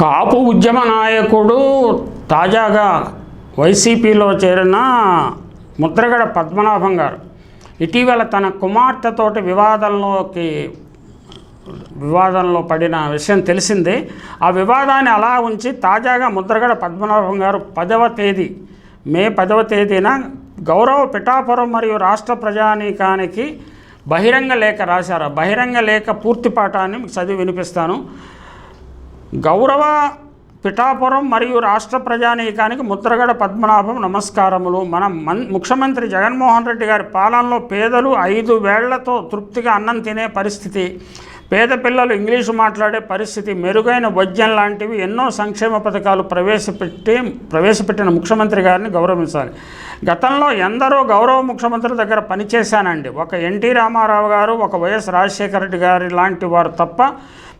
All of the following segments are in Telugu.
కాపు ఉద్యమ నాయకుడు తాజాగా వైసీపీలో చేరిన ముద్రగడ పద్మనాభం గారు. ఇటీవల తన కుమార్తెతోటి వివాదంలోకి వివాదంలో పడిన విషయం తెలిసిందే. ఆ వివాదాన్ని అలా ఉంచి తాజాగా ముద్రగడ పద్మనాభం గారు పదవ తేదీ మే పదవ తేదీన గౌరవ పిఠాపురం మరియు రాష్ట్ర ప్రజానీకానికి బహిరంగ లేఖ రాశారు. బహిరంగ లేఖ పూర్తి పాఠాన్ని మీకు చదివి వినిపిస్తాను. గౌరవ పిఠాపురం మరియు రాష్ట్ర ప్రజానీకానికి ముద్రగడ పద్మనాభం నమస్కారములు. మన మన్ ముఖ్యమంత్రి జగన్మోహన్ రెడ్డి గారి పాలనలో పేదలు ఐదు వేళ్ళతో తృప్తిగా అన్నం తినే పరిస్థితి. పేద పిల్లలు ఇంగ్లీషు మాట్లాడే పరిస్థితి మెరుగైన వైద్యం లాంటివి ఎన్నో సంక్షేమ పథకాలు ప్రవేశపెట్టి ప్రవేశపెట్టిన ముఖ్యమంత్రి గారిని గౌరవించాలి. గతంలో ఎందరో గౌరవ ముఖ్యమంత్రుల దగ్గర పనిచేశానండి. ఒక ఎన్టీ రామారావు గారు ఒక వైఎస్ రాజశేఖర రెడ్డి గారి లాంటి వారు తప్ప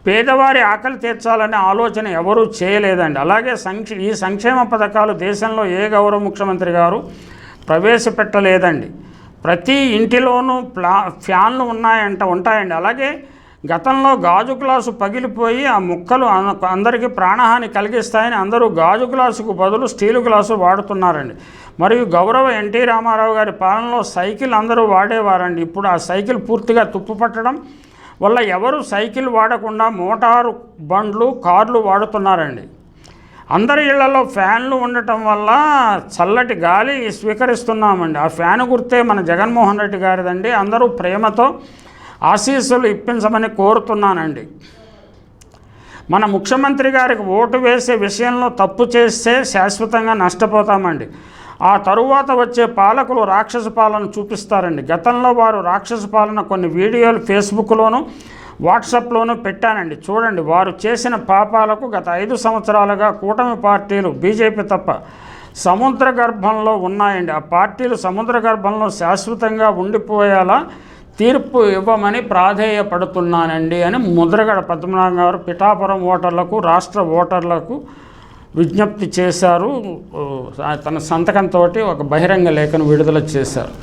పేదవారి ఆకలి తీర్చాలనే ఆలోచన ఎవరూ చేయలేదండి. అలాగే సంక్షే ఈ సంక్షేమ పథకాలు దేశంలో ఏ గౌరవ ముఖ్యమంత్రి గారు ప్రవేశపెట్టలేదండి. ప్రతి ఇంటిలోనూ ప్లా ఫ్యాన్లు ఉన్నాయంట ఉంటాయండి. అలాగే గతంలో గాజు గ్లాసు పగిలిపోయి ఆ ముక్కలు అందరికీ ప్రాణహాని కలిగిస్తాయని అందరూ గాజు గ్లాసుకు బదులు స్టీలు గ్లాసు వాడుతున్నారండి. మరియు గౌరవ ఎన్టీ రామారావు గారి పాలనలో సైకిల్ అందరూ వాడేవారండి. ఇప్పుడు ఆ సైకిల్ పూర్తిగా తుప్పు పట్టడం వల్ల ఎవరు సైకిల్ వాడకుండా మోటారు బండ్లు కార్లు వాడుతున్నారండి. అందరి ఇళ్ళలో ఫ్యాన్లు ఉండటం వల్ల చల్లటి గాలి స్వీకరిస్తున్నామండి. ఆ ఫ్యాన్ గుర్తే మన జగన్మోహన్ రెడ్డి గారిదండి అందరూ ప్రేమతో ఆశీస్సులు ఇప్పించమని కోరుతున్నానండి. మన ముఖ్యమంత్రి గారికి ఓటు వేసే విషయంలో తప్పు చేస్తే శాశ్వతంగా నష్టపోతామండి. ఆ తరువాత వచ్చే పాలకులు రాక్షస పాలన చూపిస్తారండి. గతంలో వారు రాక్షస పాలన కొన్ని వీడియోలు ఫేస్బుక్లోను వాట్సాప్లోనూ పెట్టానండి. చూడండి వారు చేసిన పాపాలకు గత ఐదు సంవత్సరాలుగా కూటమి పార్టీలు బీజేపీ తప్ప సముద్ర గర్భంలో ఉన్నాయండి. ఆ పార్టీలు సముద్ర గర్భంలో శాశ్వతంగా ఉండిపోయేలా తీర్పు ఇవ్వమని ప్రాధేయపడుతున్నానండి అని ముద్రగడ పద్మనాభం గారు పిఠాపురం ఓటర్లకు రాష్ట్ర ఓటర్లకు విజ్ఞప్తి చేశారు. తన సంతకంతో ఒక బహిరంగ లేఖను విడుదల చేశారు.